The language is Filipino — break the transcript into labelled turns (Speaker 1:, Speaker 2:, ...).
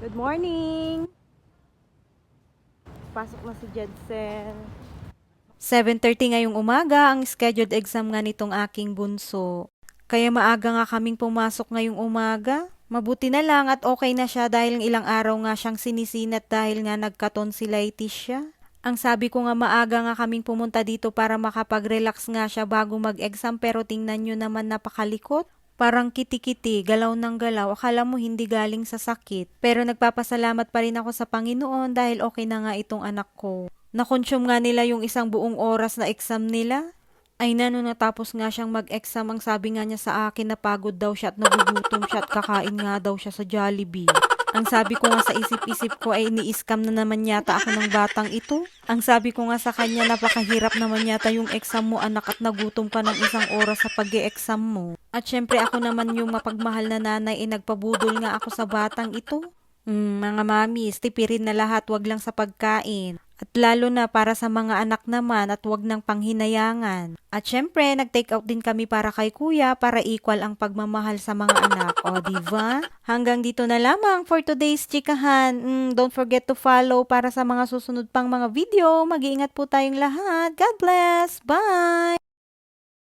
Speaker 1: Good morning! Pasok na si Jedsen. 7.30 ngayong umaga ang scheduled exam nga nitong aking bunso. Kaya maaga nga kaming pumasok ngayong umaga. Mabuti na lang at okay na siya dahil ilang araw nga siyang sinisinat dahil nga nagka-tonsillitis siya. Ang sabi ko nga maaga nga kaming pumunta dito para makapag-relax nga siya bago mag-exam pero tingnan nyo naman napakalikot. Parang kiti-kiti, galaw ng galaw, akala mo hindi galing sa sakit. Pero nagpapasalamat pa rin ako sa Panginoon dahil okay na nga itong anak ko. Nakonsume nga nila yung isang buong oras na exam nila. Ay na, nung natapos nga siyang mag-exam, ang sabi nga niya sa akin na pagod daw siya at nagugutom siya at kakain nga daw siya sa Jollibee. Ang sabi ko nga sa isip-isip ko ay ni-scam na naman yata ako ng batang ito. Ang sabi ko nga sa kanya napakahirap naman yata yung exam mo anak at nagutom ka ng isang oras sa pag exam mo. At syempre ako naman yung mapagmahal na nanay ay nagpabudol nga ako sa batang ito. Mm, mga mamis, tipirin na lahat, wag lang sa pagkain. At lalo na para sa mga anak naman at wag ng panghinayangan. At syempre, nag-take out din kami para kay kuya para equal ang pagmamahal sa mga anak. O, diva? Hanggang dito na lamang for today's chikahan. Mm, don't forget to follow para sa mga susunod pang mga video. Mag-iingat po tayong lahat. God bless! Bye!